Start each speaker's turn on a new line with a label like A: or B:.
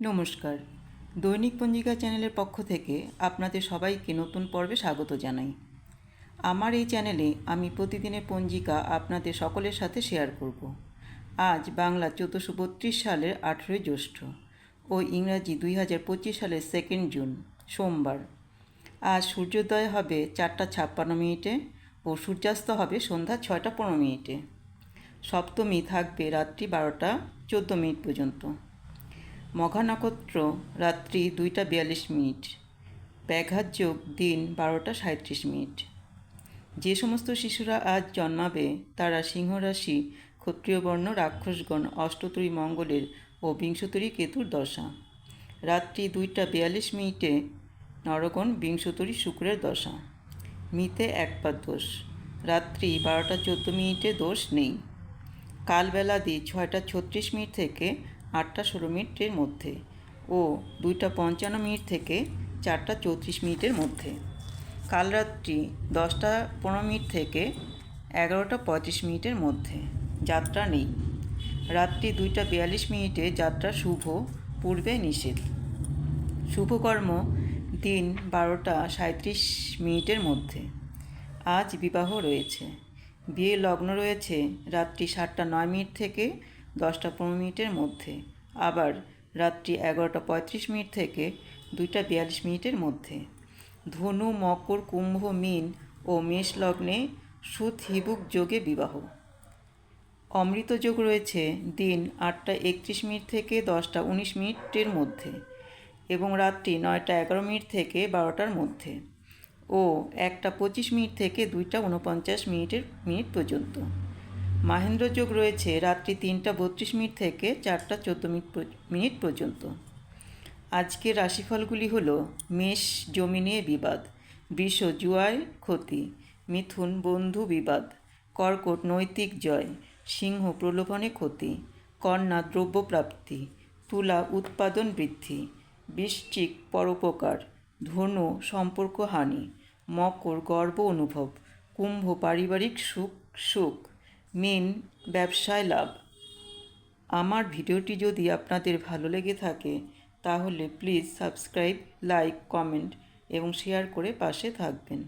A: নমস্কার। দৈনিক পঞ্জিকা চ্যানেলের পক্ষ থেকে আপনাদের সবাইকে নতুন পর্বে স্বাগত জানাই। আমার এই চ্যানেলে আমি প্রতিদিনের পঞ্জিকা আপনাদের সকলের সাথে শেয়ার করব। আজ বাংলা চোদ্দোশো বত্রিশ সালের আঠেরোই জ্যৈষ্ঠ ও ইংরাজি দুই হাজার পঁচিশ সালের সেকেন্ড জুন সোমবার। আজ সূর্যোদয় হবে চারটা ছাপ্পান্ন মিনিটে ও সূর্যাস্ত হবে সন্ধ্যা ছয়টা পনেরো মিনিটে। সপ্তমী থাকবে রাত্রি বারোটা চোদ্দ মিনিট পর্যন্ত। মঘা নক্ষত্র রাত্রি দুইটা বিয়াল্লিশ মিনিট। ব্যাঘাত যোগ দিন বারোটা সাঁত্রিশ মিনিট। যে সমস্ত শিশুরা আজ জন্মাবে, তারা সিংহ রাশি ক্ষত্রিয় বর্ণ, রাক্ষসগণ অষ্টতরী মঙ্গলের ও বিংশতরী কেতুর দশা। রাত্রি দুইটা বিয়াল্লিশ মিনিটে নরগণ বিংশতরী শুক্রের দশা। মিতে একপাত দোষ। রাত্রি বারোটা চোদ্দ মিনিটে দোষ নেই। কালবেলা দি ছয়টা ছত্রিশ মিনিট থেকে আটটা ষোলো মিনিটের মধ্যে ও দুইটা পঞ্চান্ন মিনিট থেকে চারটা চৌত্রিশ মিনিটের মধ্যে। কাল রাত্রি দশটা পনেরো মিনিট থেকে এগারোটা পঁয়ত্রিশ মিনিটের মধ্যে। যাত্রা নেই। রাত্রি দুইটা বিয়াল্লিশ মিনিটে যাত্রা শুভ, পূর্বে নিষেধ। শুভকর্ম দিন বারোটা সাঁত্রিশ মিনিটের মধ্যে। আজ বিবাহ রয়েছে। বিয়ে লগ্ন রয়েছে রাত্রি সাতটা নয় মিনিট থেকে দশটা পনেরো মিনিটের মধ্যে। আবার রাত্রি এগারোটা পঁয়ত্রিশ মিনিট থেকে দুইটা বিয়াল্লিশ মিনিটের মধ্যে। ধনু, মকর, কুম্ভ, মিন ও মেষ লগ্নে সুত হিবুক যোগে বিবাহ। অমৃত যোগ রয়েছে দিন আটটা একত্রিশ মিনিট থেকে দশটা উনিশ মিনিটের মধ্যে এবং রাত্রি নয়টা এগারো মিনিট থেকে বারোটার মধ্যে ও একটা পঁচিশ মিনিট থেকে দুইটা উনপঞ্চাশ মিনিটের, মিনিট পর্যন্ত। মাহেন্দ্র যোগ রয়েছে রাত্রি তিনটা বত্রিশ মিনিট থেকে চারটা চোদ্দ মিনিট মিনিট পর্যন্ত। আজকের রাশিফলগুলি হল মেষ জমি নিয়ে বিবাদ, বৃষ জুয়ায় ক্ষতি, মিথুন বন্ধু বিবাদ, কর্কট নৈতিক জয়, সিংহ প্রলোভনে ক্ষতি, কন্যা দ্রব্য প্রাপ্তি, তুলা উৎপাদন বৃদ্ধি, বৃশ্চিক পরোপকার, ধনু সম্পর্ক হানি, মকর গর্ব অনুভব, কুম্ভ পারিবারিক সুখ সুখ মীন, ব্যবসায় লাভ। আমার ভিডিওটি যদি আপনাদের ভালো লেগে থাকে, তাহলে প্লিজ সাবস্ক্রাইব, লাইক, কমেন্ট এবং শেয়ার করে পাশে থাকবেন।